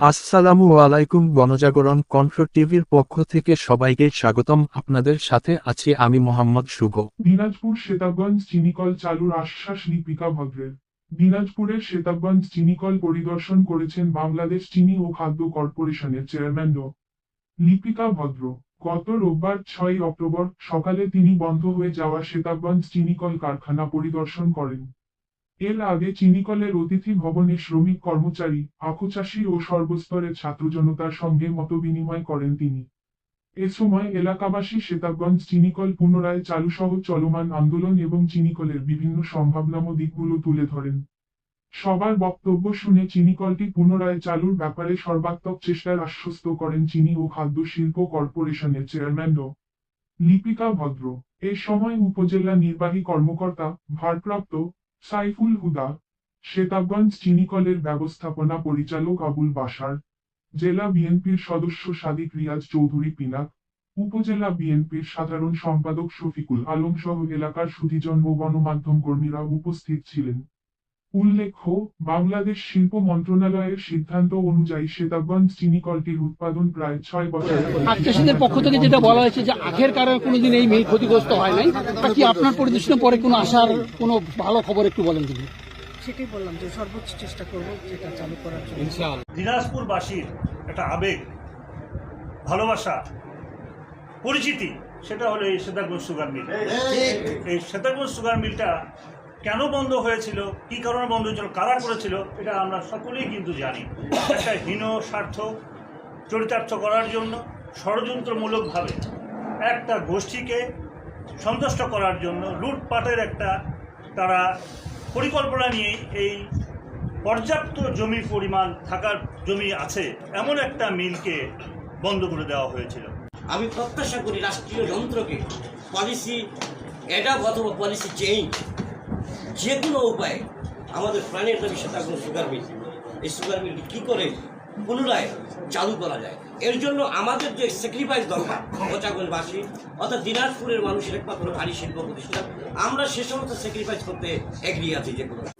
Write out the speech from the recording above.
আসসালামু আলাইকুম গণজাগরণ কণ্ঠ টিভির পক্ষ থেকে সবাইকে স্বাগতম। আপনাদের সাথে আছি আমি মোহাম্মদ শুভ। দিনাজপুর শ্বেতাবগঞ্জ চিনিকল চালুর আশ্বাস লিপিকা ভদ্রের। দিনাজপুরের শ্বেতাবগঞ্জ চিনিকল পরিদর্শন করেছেন বাংলাদেশ চিনি ও খাদ্য কর্পোরেশনের চেয়ারম্যান ড। লিপিকা ভদ্র। গত রোববার ছয় অক্টোবর সকালে তিনি বন্ধ হয়ে যাওয়া শ্বেতাবগঞ্জ চিনিকল কারখানা পরিদর্শন করেন। এর আগে চিনিকলের অতিথি ভবনে শ্রমিক কর্মচারী, আখু চাষী ও সর্বস্তরের ছাত্র জনতার সঙ্গে মতবিনিময় করেন তিনি। এ সময় এলাকাবাসী শ্বেতাবগঞ্জ চিনিকল পুনরায় চালুসহ চলমান আন্দোলন এবং চিনিকলের বিভিন্ন সম্ভাবনাম দিকগুলো তুলে ধরেন। সবার বক্তব্য শুনে চিনিকলটি পুনরায় চালুর ব্যাপারে সর্বাত্মক চেষ্টার আশ্বস্ত করেন চিনি ও খাদ্য শিল্প কর্পোরেশনের চেয়ারম্যান ড। লিপিকা ভদ্র। এ সময় উপজেলা নির্বাহী কর্মকর্তা, ভারপ্রাপ্ত সাইফুল হুদা শ্বেতাবগঞ্জ চিনিকলের ব্যবস্থাপনা পরিচালক আবুল বাসার জেলা বিএনপির সদস্য সাদিক রিয়াজ চৌধুরী পিনাক, উপজেলা বিএনপির সাধারণ সম্পাদক শফিকুল আলম সহ এলাকার সুধীজন ও গণমাধ্যম কর্মীরা উপস্থিত ছিলেন। উল্লেখ্য বাংলাদেশ শিল্প মন্ত্রণালয়ের সিদ্ধান্ত অনুযায়ী শ্বেতাবগঞ্জ চিনিকলটির উৎপাদন প্রায় ছয় বছর। আখ পক্ষ থেকে যেটা বলা হয়েছে যে আখের কারণে কোনোদিন এই মিল ক্ষতিগ্রস্ত হয় নাই। তা কি আপনার পরিদর্শনের পরে কোনো আসার কোনো ভালো খবর একটু বলেন যদি সেটাই বললাম যে সর্বোচ্চ চেষ্টা করব যেটা চালু করার জন্য। দিনাজপুরবাসীর একটা আবেগ ভালোবাসা পরিচিতি সেটা হলো এই শ্বেতাগঞ্জ সুগার মিল। এই শ্বেতাগঞ্জ সুগার মিলটা কেন বন্ধ হয়েছিল? কি কারণে বন্ধ হয়েছিল? কারা করেছিল? এটা আমরা সকলেই কিন্তু জানি। একটা হীন স্বার্থ চরিতার্থ করার জন্য ষড়যন্ত্রমূলকভাবে একটা গোষ্ঠীকে সন্তুষ্ট করার জন্য লুটপাটের একটা তারা পরিকল্পনা নিয়ে এই পর্যাপ্ত জমির পরিমাণ থাকার জমি আছে, এমন একটা মিলকে বন্ধ করে দেওয়া হয়েছিল। আমি প্রত্যাশা করি রাষ্ট্রীয় যন্ত্রকে পলিসি অ্যাডাপ অথবা পলিসি চেঞ্জ যে কোনো উপায়ে আমাদের প্রাণের দাবি শতাংশ সুগার মিল এই সুগার মিলটি কী করে পুনরায় চালু করা যায়? এর জন্য আমাদের যে স্যাক্রিফাইস দরকার পচাগঞ্জবাসী অর্থাৎ দিনাজপুরের মানুষের একমাত্র ভারী শিল্প প্রতিষ্ঠান আমরা সে সমস্ত স্যাক্রিফাইস করতে এগিয়ে আছি যে কোনো